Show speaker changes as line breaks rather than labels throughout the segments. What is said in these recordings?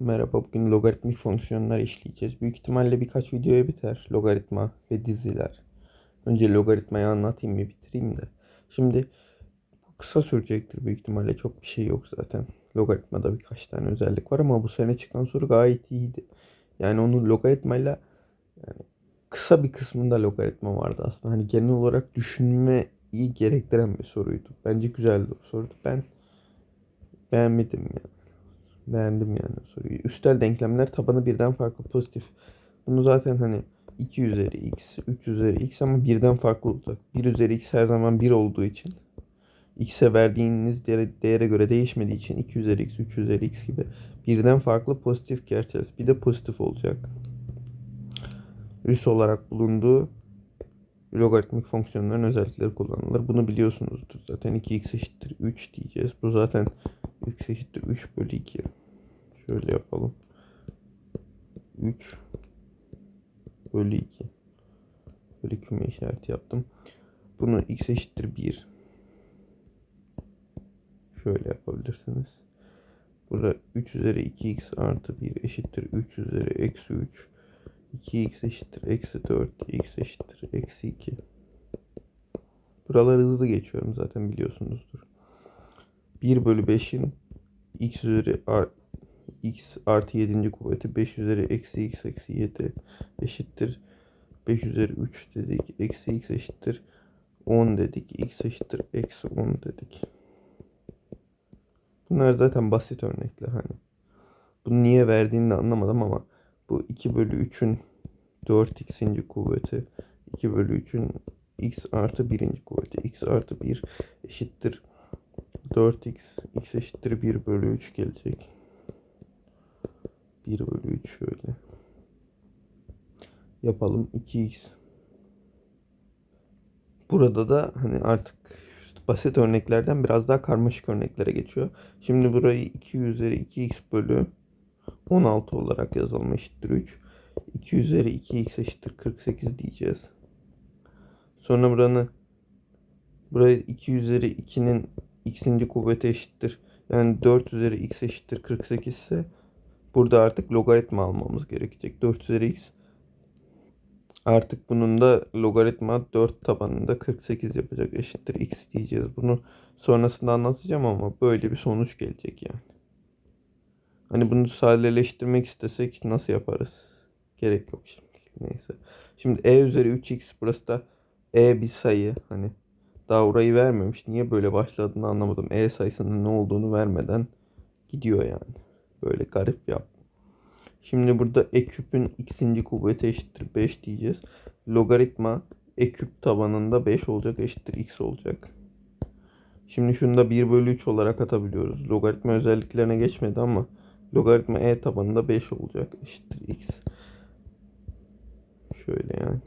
Merhaba, bugün logaritmik fonksiyonlar işleyeceğiz. Büyük ihtimalle birkaç videoya biter logaritma ve diziler. Önce logaritmayı anlatayım bir bitireyim de. Şimdi kısa sürecektir büyük ihtimalle çok bir şey yok zaten. Logaritmada birkaç tane özellik var ama bu sene çıkan soru gayet iyiydi. Yani onun logaritmayla yani kısa bir kısmında logaritma vardı aslında. Hani genel olarak düşünmeyi gerektiren bir soruydu. Bence güzeldi o soruydu. Ben beğenmedim yani. Beğendim yani soruyu. Üstel denklemler tabanı birden farklı pozitif. Bunu zaten hani 2 üzeri x, 3 üzeri x ama birden farklı olacak. 1 üzeri x her zaman 1 olduğu için x'e verdiğiniz değere, göre değişmediği için 2 üzeri x, 3 üzeri x gibi birden farklı pozitif gerçeğiz. Bir de pozitif olacak. Üs olarak bulunduğu logaritmik fonksiyonların özellikleri kullanılır. Bunu biliyorsunuzdur. Zaten 2x eşittir 3 diyeceğiz. Bu zaten x eşittir 3 bölü 2. Şöyle yapalım. 3 bölü 2. Böyle küme işareti yaptım. Bunu x eşittir 1. Şöyle yapabilirsiniz. Burada 3 üzeri 2x artı 1 eşittir 3 üzeri eksi 3. 2x eşittir eksi 4. x eşittir eksi 2. Buraları hızlı geçiyorum zaten biliyorsunuzdur. 1 bölü 5'in x üzeri x artı 7. kuvveti 5 üzeri eksi x eksi 7 eşittir. 5 üzeri 3 dedik. Eksi x eşittir. 10 dedik. x eşittir. Eksi 10 dedik. Bunlar zaten basit örnekler hani. Bunu niye verdiğini de anlamadım ama bu 2 bölü 3'ün 4x'inci kuvveti 2 bölü 3'ün x artı 1. kuvveti x artı 1 eşittir 4x x eşittir 1 bölü 3 gelecek. 1 bölü 3 şöyle. Yapalım 2x. Burada da hani artık basit örneklerden biraz daha karmaşık örneklere geçiyor. Şimdi burayı 2 üzeri 2x bölü 16 olarak yazalım eşittir 3. 2 üzeri 2x eşittir 48 diyeceğiz. Sonra buranı burayı 2 üzeri 2'nin x'inci kuvveti eşittir. Yani 4 üzeri x eşittir 48 ise burada artık logaritma almamız gerekecek. 4 üzeri x artık bunun da logaritma 4 tabanında 48 yapacak eşittir x diyeceğiz. Bunu sonrasında anlatacağım ama böyle bir sonuç gelecek yani. Hani bunu sadeleştirmek istesek nasıl yaparız? Gerek yok şimdi. Neyse. Şimdi e üzeri 3x burası da e bir sayı. Hani daha orayı vermemiş. Niye böyle başladığını anlamadım. E sayısının ne olduğunu vermeden gidiyor yani. Böyle garip yap. Şimdi burada e küpün x'inci kuvveti eşittir 5 diyeceğiz. Logaritma e küp tabanında 5 olacak eşittir x olacak. Şimdi şunu da 1 bölü 3 olarak atabiliyoruz. Logaritma özelliklerine geçmedi ama logaritma e tabanında 5 olacak eşittir x. Şöyle yani.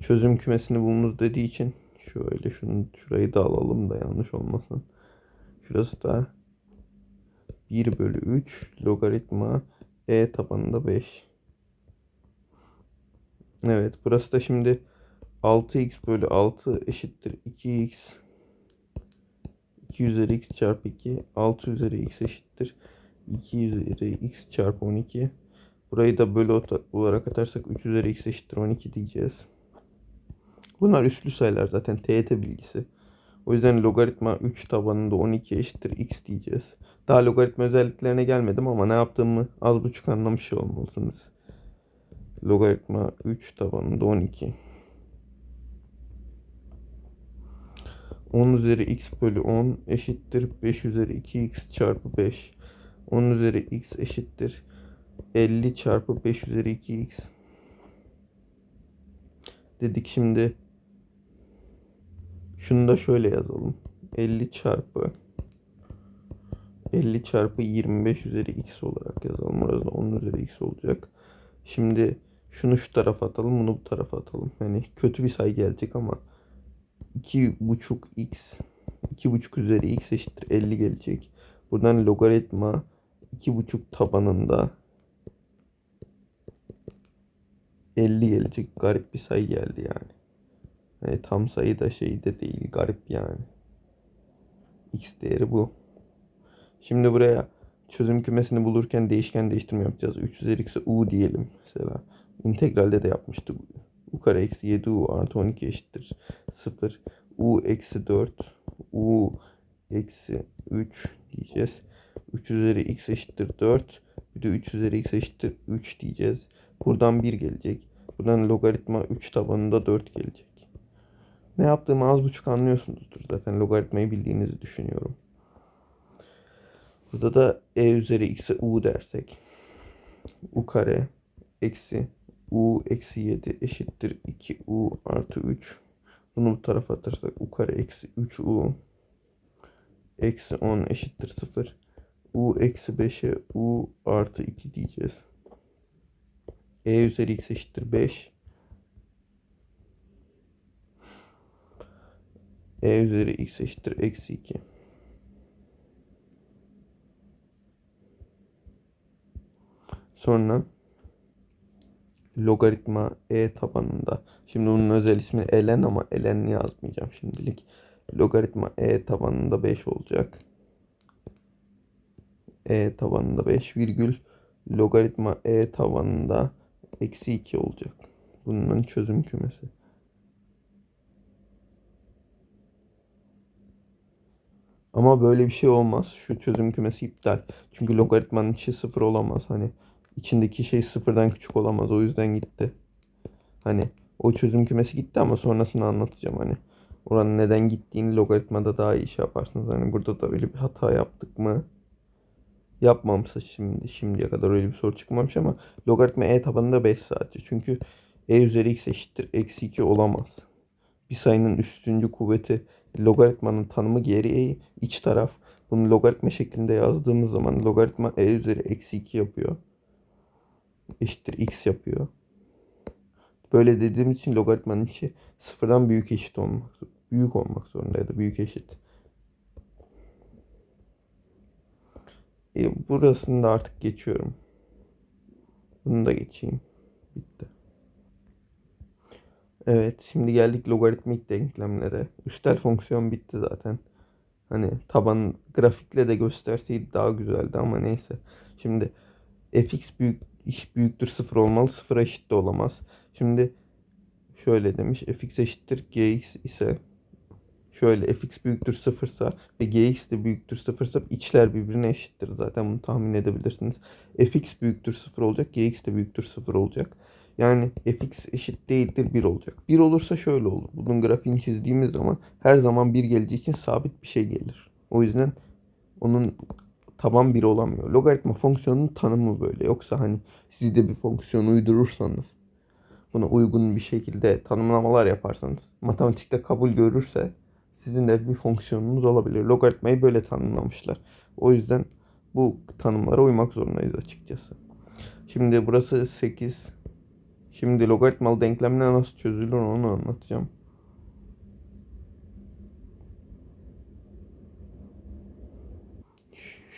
Çözüm kümesini bulunuz dediği için şöyle şunu şurayı da alalım da yanlış olmasın. Şurası da 1 bölü 3 logaritma e tabanında 5. Evet burası da şimdi 6x bölü 6 eşittir 2x 2 üzeri x çarpı 2 6 üzeri x eşittir 2 üzeri x çarpı 12 burayı da bölü olarak atarsak 3 üzeri x eşittir 12 diyeceğiz. Bunlar üslü sayılar zaten TYT bilgisi. O yüzden logaritma 3 tabanında 12 eşittir x diyeceğiz. Daha logaritma özelliklerine gelmedim ama ne yaptığımı az buçuk anlamış olmalısınız. Logaritma 3 tabanında 12. 10 üzeri x bölü 10 eşittir 5 üzeri 2x çarpı 5. 10 üzeri x eşittir 50 çarpı 5 üzeri 2x. Dedik şimdi şunu da şöyle yazalım. 50 çarpı 50 çarpı 25 üzeri x olarak yazalım. Orada 10 üzeri x olacak. Şimdi şunu şu tarafa atalım. Bunu bu tarafa atalım. Yani kötü bir sayı gelecek ama 2,5 x 2,5 üzeri x eşittir 50 gelecek. Buradan logaritma 2,5 tabanında 50 gelecek. Garip bir sayı geldi yani. Yani tam sayı da şey de değil. Garip yani. X değeri bu. Şimdi buraya çözüm kümesini bulurken değişken değiştirme yapacağız. 3 üzeri x'e u diyelim mesela. İntegralde de yapmıştık. u kare eksi 7u artı 12 eşittir 0. u eksi 4 u eksi 3 diyeceğiz. 3 üzeri x eşittir 4. Bir de 3 üzeri x eşittir 3 diyeceğiz. Buradan 1 gelecek. Buradan logaritma 3 tabanında 4 gelecek. Ne yaptığımı az buçuk anlıyorsunuzdur zaten. Logaritmayı bildiğinizi düşünüyorum. Burada da e üzeri x'e u dersek. u kare eksi u eksi 7 eşittir 2u artı 3. Bunu bu tarafa atarsak u kare eksi 3u eksi 10 eşittir 0. u eksi 5'e u artı 2 diyeceğiz. e üzeri x eşittir 5. e üzeri x eşittir eksi 2. Sonra logaritma e tabanında. Şimdi bunun özel ismi ln ama ln yazmayacağım şimdilik. Logaritma e tabanında 5 olacak. e tabanında 5 virgül logaritma e tabanında eksi 2 olacak. Bunun çözüm kümesi. Ama böyle bir şey olmaz. Şu çözüm kümesi iptal. Çünkü logaritmanın içi sıfır olamaz. Hani içindeki şey sıfırdan küçük olamaz. O yüzden gitti. Hani o çözüm kümesi gitti ama sonrasını anlatacağım hani. Oranın neden gittiğini logaritmada daha iyi şey yaparsınız. Hani burada da öyle bir hata yaptık mı? Yapmamışsa şimdi şimdiye kadar öyle bir soru çıkmamış ama logaritma e tabanında 5 sadece. Çünkü e üzeri x eşittir eksi 2 olamaz. Bir sayının üstüncü kuvveti logaritmanın tanımı geri iç taraf. Bunu logaritma şeklinde yazdığımız zaman logaritma e üzeri eksi 2 yapıyor. Eşittir x yapıyor. Böyle dediğimiz için logaritmanın içi sıfırdan büyük eşit olmak büyük olmak zorunda ya da büyük eşit. E, burasını da artık geçiyorum. Bunu da geçeyim. Bitti. Evet, şimdi geldik logaritmik denklemlere. Üstel fonksiyon bitti zaten. Hani taban grafikle de gösterseydi daha güzeldi ama neyse. Şimdi fx büyük iş büyüktür sıfır olmalı. Sıfıra eşit de olamaz. Şimdi şöyle demiş. fx eşittir gx ise şöyle fx büyüktür sıfırsa ve gx de büyüktür sıfırsa içler birbirine eşittir. Zaten bunu tahmin edebilirsiniz. fx büyüktür sıfır olacak. gx de büyüktür sıfır olacak. Yani fx eşit değildir 1 olacak. 1 olursa şöyle olur. Bunun grafiğini çizdiğimiz zaman her zaman 1 geleceği için sabit bir şey gelir. O yüzden onun taban 1 olamıyor. Logaritma fonksiyonunun tanımı böyle. Yoksa hani siz de bir fonksiyon uydurursanız buna uygun bir şekilde tanımlamalar yaparsanız matematikte kabul görürse sizin de bir fonksiyonunuz olabilir. Logaritmayı böyle tanımlamışlar. O yüzden bu tanımlara uymak zorundayız açıkçası. Şimdi burası 8 Şimdi logaritmalı denklemler nasıl çözülür onu anlatacağım.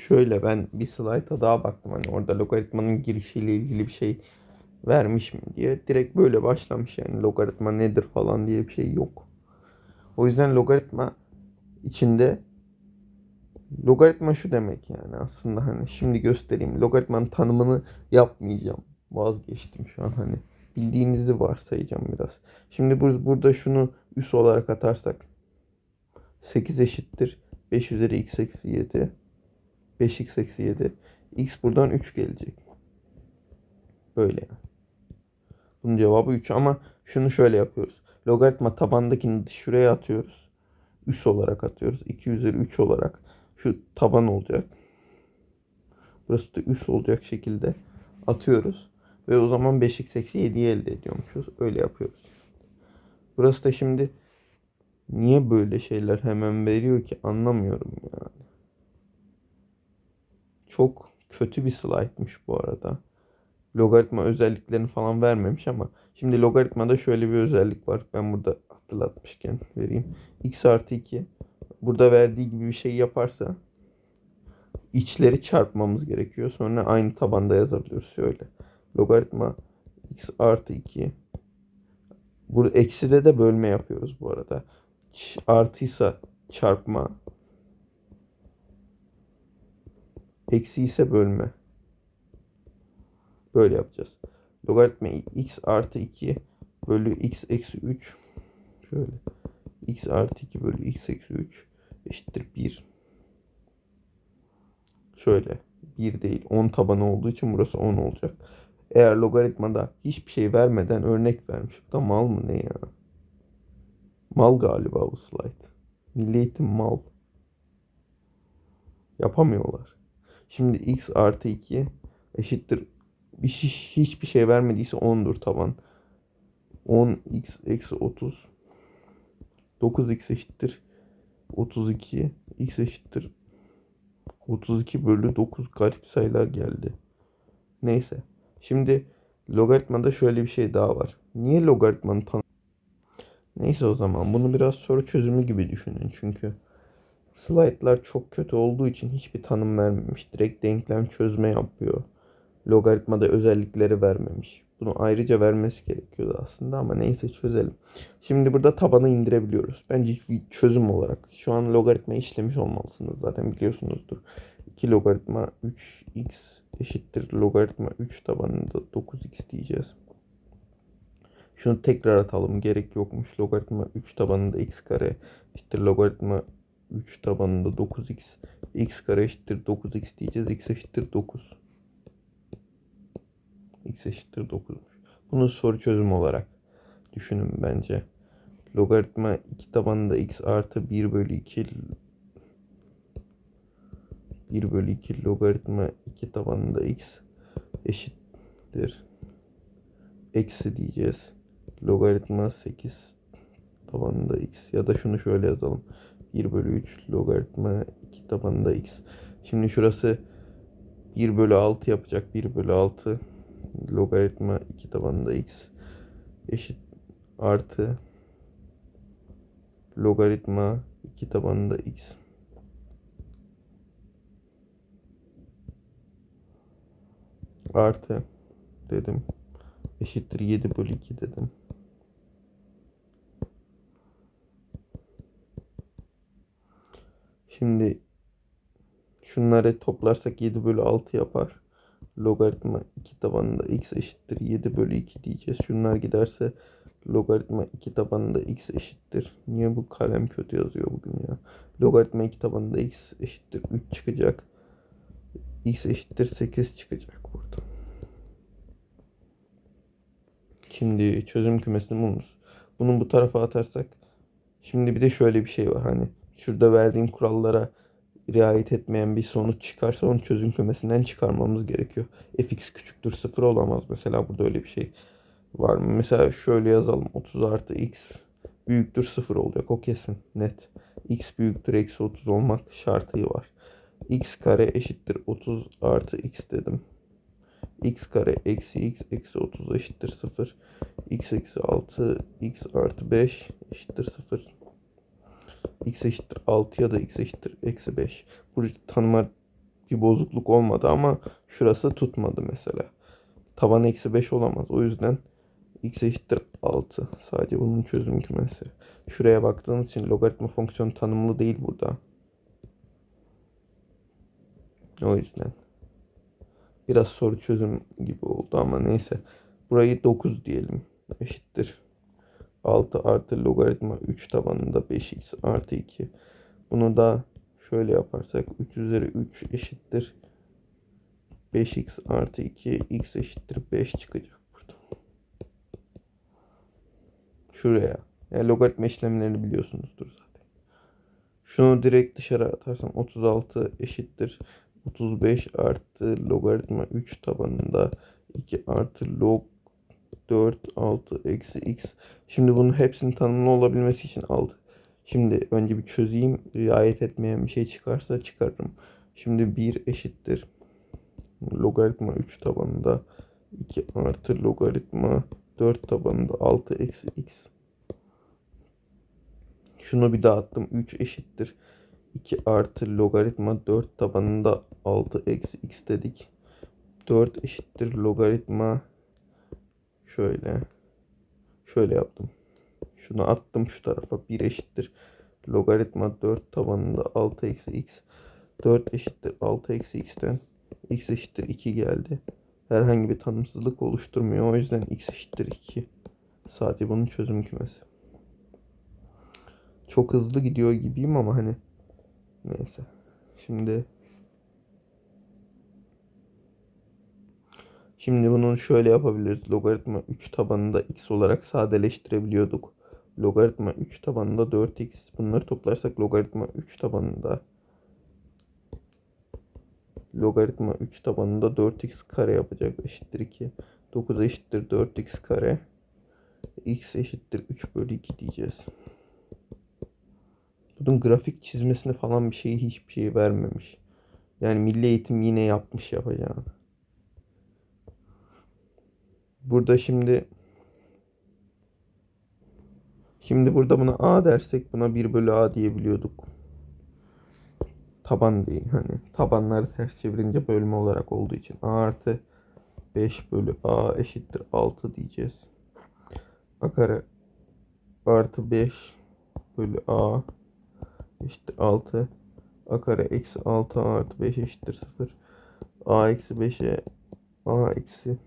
Şöyle ben bir slayta daha baktım hani orada logaritmanın girişiyle ilgili bir şey vermiş mi diye. Direkt böyle başlamış yani logaritma nedir falan diye bir şey yok. O yüzden logaritma içinde logaritma şu demek yani aslında hani şimdi göstereyim. Logaritmanın tanımını yapmayacağım. Vazgeçtim şu an hani bildiğinizi varsayacağım biraz. Şimdi bur burada şunu üs olarak atarsak 8 eşittir 5 üzeri x eksi 7 5x eksi 7 x buradan 3 gelecek. Böyle yani. Bunun cevabı 3 ama şunu şöyle yapıyoruz. Logaritma tabandakini şuraya atıyoruz. Üs olarak atıyoruz. 2 üzeri 3 olarak şu taban olacak. Burası da üs olacak şekilde atıyoruz. Ve o zaman 5x eksi 7'yi elde ediyormuşuz. Öyle yapıyoruz. Burası da şimdi niye böyle şeyler hemen veriyor ki anlamıyorum yani. Çok kötü bir slaytmış bu arada. Logaritma özelliklerini falan vermemiş ama şimdi logaritmada şöyle bir özellik var. Ben burada hatırlatmışken vereyim. x artı 2 burada verdiği gibi bir şey yaparsa içleri çarpmamız gerekiyor. Sonra aynı tabanda yazabiliyoruz şöyle logaritma x artı 2 burada ekside de bölme yapıyoruz bu arada. Ç artıysa çarpma Eksi ise bölme. Böyle yapacağız. Logaritma x artı 2 bölü x eksi 3 şöyle x artı 2 bölü x eksi 3 eşittir 1. Şöyle 1 değil 10 tabanı olduğu için burası 10 olacak. Eğer logaritmada hiçbir şey vermeden örnek vermiş. Bu da mal mı ne ya? Mal galiba bu slide. Milli eğitim mal. Yapamıyorlar. Şimdi x artı 2 eşittir bir şey, hiçbir şey vermediyse 10'dur taban. 10x eksi 30 9x eşittir 32 x eşittir 32 bölü 9 garip sayılar geldi. Neyse. Şimdi logaritmada şöyle bir şey daha var. Niye logaritmanın tanı Neyse o zaman bunu biraz soru çözümü gibi düşünün. Çünkü slaytlar çok kötü olduğu için hiçbir tanım vermemiş. Direkt denklem çözme yapıyor. Logaritmada özellikleri vermemiş. Bunu ayrıca vermesi gerekiyordu aslında ama neyse çözelim. Şimdi burada tabanı indirebiliyoruz. Bence çözüm olarak. Şu an logaritma işlemiş olmalısınız zaten biliyorsunuzdur. 2 logaritma 3x eşittir logaritma 3 tabanında 9x diyeceğiz. Şunu tekrar atalım. Gerek yokmuş. Logaritma 3 tabanında x kare eşittir logaritma 3 tabanında 9x. x kare eşittir 9x diyeceğiz. x eşittir 9. x eşittir 9'muş. Bunu soru çözümü olarak düşünün bence. Logaritma 2 tabanında x artı 1 bölü 2 1 bölü 2 logaritma 2 tabanında x eşittir. Eksi diyeceğiz. Logaritma 8 tabanında x ya da şunu şöyle yazalım. 1 bölü 3 logaritma 2 tabanında x. Şimdi şurası 1 bölü 6 yapacak. 1 bölü 6 logaritma 2 tabanında x eşit artı logaritma 2 tabanında x. Artı dedim. Eşittir 7 bölü 2 dedim. Şimdi şunları toplarsak 7 bölü 6 yapar. Logaritma 2 tabanında x eşittir 7 bölü 2 diyeceğiz. Şunlar giderse logaritma 2 tabanında x eşittir. Niye bu kalem kötü yazıyor bugün ya? Logaritma 2 tabanında x eşittir 3 çıkacak. x eşittir 8 çıkacak burada. Şimdi çözüm kümesini bulunuz. Bunun bu tarafa atarsak. Şimdi bir de şöyle bir şey var. Hani şurada verdiğim kurallara riayet etmeyen bir sonuç çıkarsa onu çözüm kümesinden çıkarmamız gerekiyor. fx küçüktür 0 olamaz. Mesela burada öyle bir şey var mı? Mesela şöyle yazalım. 30 artı x büyüktür 0 olacak. O kesin net. x büyüktür eksi 30 olmak şartı var. x kare eşittir 30 artı x dedim. x kare eksi x eksi 30 eşittir 0. x eksi 6 x artı 5 eşittir 0 x eşittir 6 ya da x eşittir eksi 5. Burada tanıma bir bozukluk olmadı ama şurası tutmadı mesela. Taban eksi 5 olamaz. O yüzden x eşittir 6. Sadece bunun çözüm kümesi. Şuraya baktığınız için logaritma fonksiyonu tanımlı değil burada. O yüzden. Biraz soru çözüm gibi oldu ama neyse. Burayı 9 diyelim. Eşittir. 6 artı logaritma 3 tabanında 5x artı 2. Bunu da şöyle yaparsak 3 üzeri 3 eşittir. 5x artı 2 x eşittir 5 çıkacak burada. Şuraya. Yani logaritma işlemlerini biliyorsunuzdur zaten. Şunu direkt dışarı atarsam 36 eşittir. 35 artı logaritma 3 tabanında 2 artı log 4, 6, eksi x. Şimdi bunun hepsinin tanımlı olabilmesi için 6. Şimdi önce bir çözeyim. Riayet etmeyen bir şey çıkarsa çıkarırım. Şimdi 1 eşittir. Logaritma 3 tabanında 2 artı logaritma 4 tabanında 6 eksi x. Şunu bir daha attım. 3 eşittir. 2 artı logaritma 4 tabanında 6 eksi x dedik. 4 eşittir logaritma Şöyle. Şöyle yaptım. Şunu attım şu tarafa. 1 eşittir. Logaritma 4 tabanında 6 eksi x. 4 eşittir 6 eksi x'ten x eşittir 2 geldi. Herhangi bir tanımsızlık oluşturmuyor. O yüzden x eşittir 2. Sadece bunun çözüm kümesi. Çok hızlı gidiyor gibiyim ama hani neyse. Şimdi Şimdi bunu şöyle yapabiliriz. Logaritma 3 tabanında x olarak sadeleştirebiliyorduk. Logaritma 3 tabanında 4x. Bunları toplarsak logaritma 3 tabanında logaritma 3 tabanında 4x kare yapacak. Eşittir 2. 9 eşittir 4x kare. x eşittir 3 bölü 2 diyeceğiz. Bunun grafik çizmesini falan bir şeyi hiçbir şey vermemiş. Yani milli eğitim yine yapmış yapacağını. Burada şimdi Şimdi burada buna a dersek buna 1 bölü a diyebiliyorduk. Taban değil hani tabanları ters çevirince bölme olarak olduğu için a artı 5 bölü a eşittir 6 diyeceğiz. a kare artı 5 bölü a eşittir 6 a kare eksi 6 a artı 5 eşittir 0 a eksi 5'e a eksi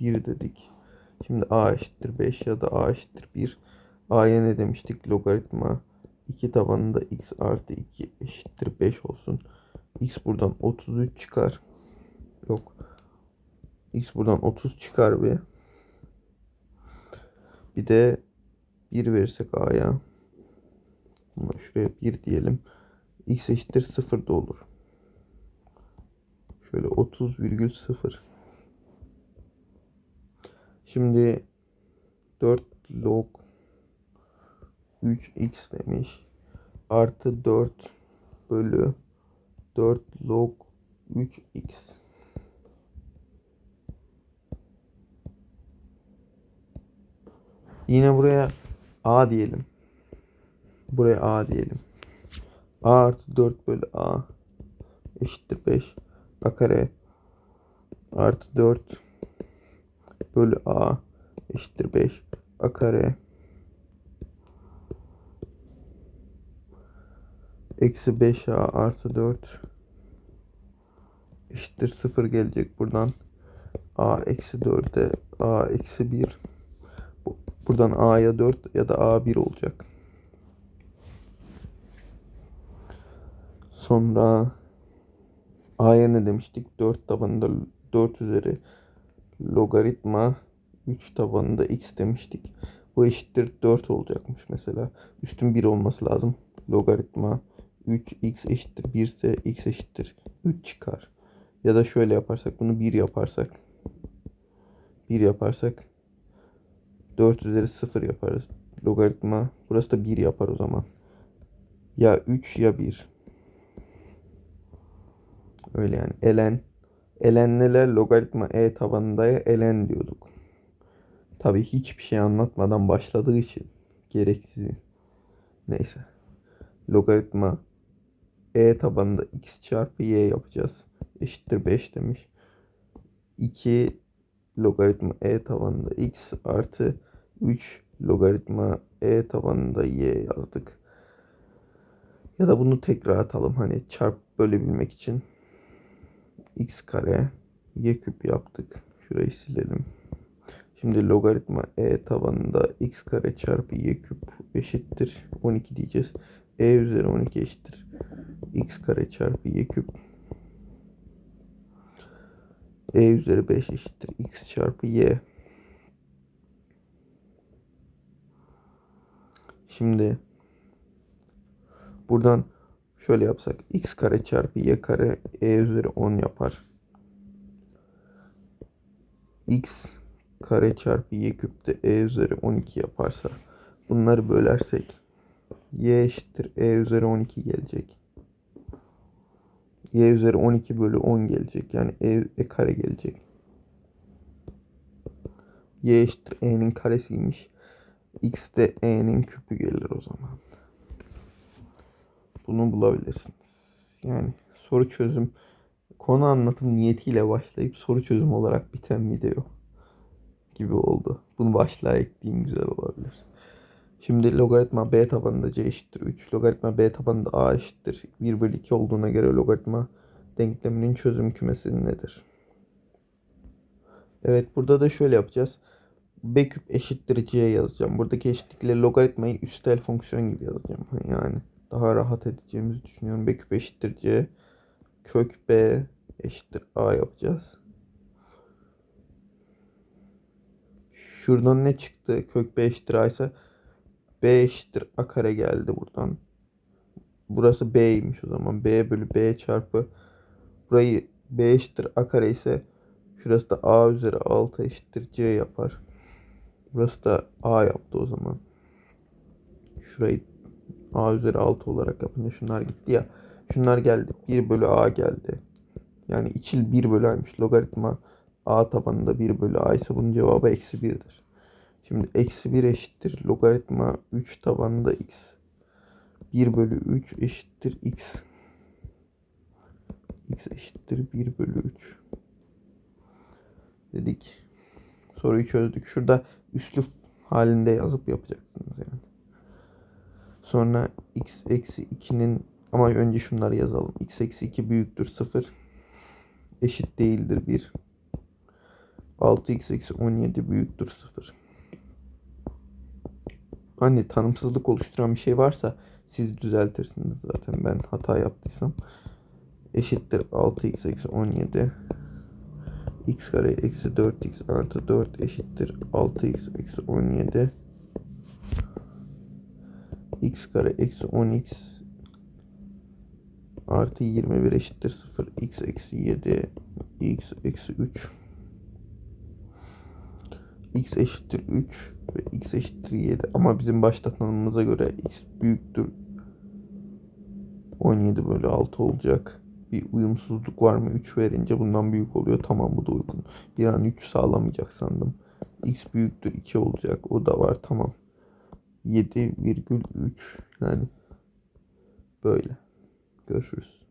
1 dedik. Şimdi a eşittir 5 ya da a eşittir 1. a'ya ne demiştik? Logaritma 2 tabanında x artı 2 eşittir 5 olsun. x buradan 33 çıkar. Yok. x buradan 30 çıkar bir. Bir de 1 verirsek a'ya. Şuraya 1 diyelim. x eşittir 0 da olur. Şöyle 30,0. Şimdi 4 log 3x demiş. Artı 4 bölü 4 log 3x. Yine buraya a diyelim. Buraya a diyelim. a artı 4 bölü a eşittir 5. a kare artı 4 bölü a eşittir 5 a kare eksi 5a artı 4 eşittir 0 gelecek buradan. A eksi 4'e a eksi 1 buradan a'ya 4 ya da a 1 olacak. Sonra a'ya ne demiştik? 4 tabanında 4 üzeri logaritma 3 tabanında x demiştik. Bu eşittir 4 olacakmış mesela. Üstün 1 olması lazım. Logaritma 3x eşittir 1 ise x eşittir 3 çıkar. Ya da şöyle yaparsak bunu 1 yaparsak 1 yaparsak 4 üzeri 0 yaparız. Logaritma burası da 1 yapar o zaman. Ya 3 ya 1. Öyle yani. Elen Elenneler logaritma e tabanında elen diyorduk. Tabi hiçbir şey anlatmadan başladığı için gereksiz. Neyse. Logaritma e tabanında x çarpı y yapacağız. Eşittir 5 demiş. 2 logaritma e tabanında x artı 3 logaritma e tabanında y yazdık. Ya da bunu tekrar atalım hani çarp bölebilmek için x kare y küp yaptık. Şurayı silelim. Şimdi logaritma e tabanında x kare çarpı y küp eşittir 12 diyeceğiz. e üzeri 12 eşittir x kare çarpı y küp. e üzeri 5 eşittir x çarpı y. Şimdi buradan Şöyle yapsak x kare çarpı y kare e üzeri 10 yapar. x kare çarpı y küp de e üzeri 12 yaparsa bunları bölersek y eşittir e üzeri 12 gelecek. y üzeri 12 bölü 10 gelecek. Yani e, e kare gelecek. y eşittir e'nin karesiymiş. x de e'nin küpü gelir o zaman bunu bulabilirsiniz. Yani soru çözüm konu anlatım niyetiyle başlayıp soru çözüm olarak biten video gibi oldu. Bunu başlığa ekleyeyim güzel olabilir. Şimdi logaritma b tabanında c eşittir 3. Logaritma b tabanında a eşittir 1 bölü 2 olduğuna göre logaritma denkleminin çözüm kümesi nedir? Evet burada da şöyle yapacağız. b küp eşittir c yazacağım. Buradaki eşitlikle logaritmayı üstel fonksiyon gibi yazacağım. Yani daha rahat edeceğimizi düşünüyorum. b küp eşittir c kök b eşittir a yapacağız. Şuradan ne çıktı? Kök b eşittir a ise b eşittir a kare geldi buradan. Burası b'ymiş o zaman. b bölü b çarpı burayı b eşittir a kare ise şurası da a üzeri 6 eşittir c yapar. Burası da a yaptı o zaman. Şurayı a üzeri 6 olarak yapınca şunlar gitti ya. Şunlar geldi. 1 bölü a geldi. Yani içil 1 bölü a'ymış. Logaritma a tabanında 1 bölü a ise bunun cevabı eksi 1'dir. Şimdi eksi 1 eşittir. Logaritma 3 tabanında x. 1 bölü 3 eşittir x. x eşittir 1 bölü 3. Dedik. Soruyu çözdük. Şurada üslü halinde yazıp yapacaksınız yani. Sonra x eksi 2'nin ama önce şunları yazalım. x eksi 2 büyüktür 0. Eşit değildir 1. 6x eksi 17 büyüktür 0. Hani tanımsızlık oluşturan bir şey varsa siz düzeltirsiniz zaten ben hata yaptıysam. Eşittir 6x eksi 17 x kare eksi 4x artı 4 eşittir 6x eksi 17 x kare eksi 10x artı 21 eşittir 0 x eksi 7 x eksi 3 x eşittir 3 ve x eşittir 7 ama bizim başta tanımımıza göre x büyüktür. 17 bölü 6 olacak. Bir uyumsuzluk var mı? 3 verince bundan büyük oluyor. Tamam bu da uygun. Bir an 3 sağlamayacak sandım. X büyüktür 2 olacak. O da var. Tamam 7,3 yani böyle. Görüşürüz